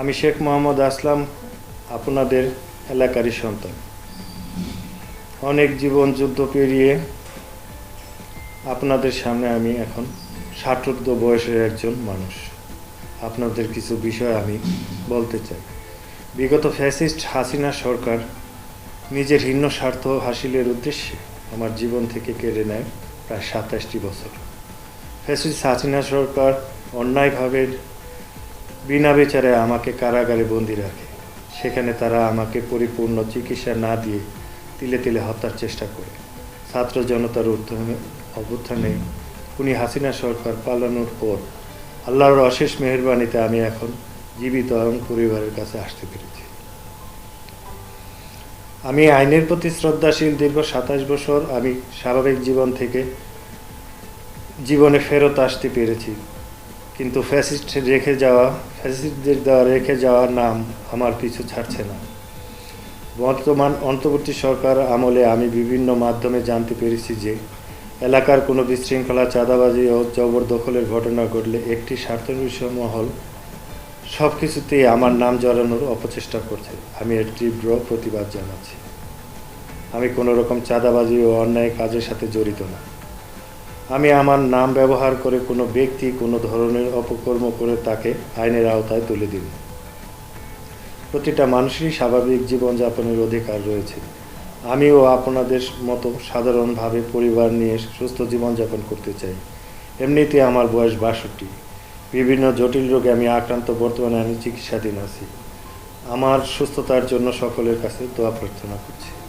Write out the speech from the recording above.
আমি শেখ মোহাম্মদ আসলাম আপনাদের এলাকারই সন্তান। অনেক জীবন যুদ্ধ পেরিয়ে আপনাদের সামনে আমি এখন ষাটোর্ধ বয়সের একজন মানুষ। আপনাদের কিছু বিষয় আমি বলতে চাই। বিগত ফ্যাসিস্ট হাসিনা সরকার নিজের ভিন্ন স্বার্থ হাসিলের উদ্দেশ্যে আমার জীবন থেকে কেড়ে নেয় প্রায় সাতাশটি বছর। ফ্যাসিস্ট হাসিনা সরকার অন্যায়ভাবে বিনা বিচারে আমাকে কারাগারে বন্দি রাখে। সেখানে তারা আমাকে পরিপূর্ণ চিকিৎসা না দিয়ে তিলে তিলে হত্যার চেষ্টা করে। ছাত্র জনতার অভ্যুত্থানে উনি হাসিনা সরকার পালানোর পর আল্লাহর অশেষ মেহরবানিতে আমি এখন জীবিত এবং পরিবারের কাছে আসতে পেরেছি। আমি আইনের প্রতি শ্রদ্ধাশীল দীর্ঘ সাতাশ বছর আমি স্বাভাবিক জীবন থেকে জীবনে ফেরত আসতে পেরেছি। কিন্তু ফ্যাসিস্ট রেখে যাওয়া, ফ্যাসিস্টদের দেওয়া রেখে যাওয়ার নাম আমার পিছু ছাড়ছে না। বর্তমান অন্তর্বর্তী সরকার আমলে আমি বিভিন্ন মাধ্যমে জানতে পেরেছি যে, এলাকার কোনো বিশৃঙ্খলা, চাঁদাবাজি ও জবরদখলের ঘটনা ঘটলে একটি স্বার্থনির্ভর মহল সব কিছুতেই আমার নাম জড়ানোর অপচেষ্টা করছে। আমি এর তীব্র প্রতিবাদ জানাচ্ছি। আমি কোনো রকম চাঁদাবাজি ও অন্যায় কাজের সাথে জড়িত না। আমি আমার নাম ব্যবহার করে কোনো ব্যক্তি কোনো ধরনের অপকর্ম করে তাকে আইনের আওতায় তুলে দিন। প্রতিটা মানুষেরই স্বাভাবিক জীবনযাপনের অধিকার রয়েছে। আমিও আপনাদের মতো সাধারণভাবে পরিবার নিয়ে সুস্থ জীবনযাপন করতে চাই। এমনিতে আমার বয়স বাষট্টি। বিভিন্ন জটিল রোগে আমি আক্রান্ত, বর্তমানে আমি চিকিৎসাধীন আছি। আমার সুস্থতার জন্য সকলের কাছে দোয়া প্রার্থনা করছি।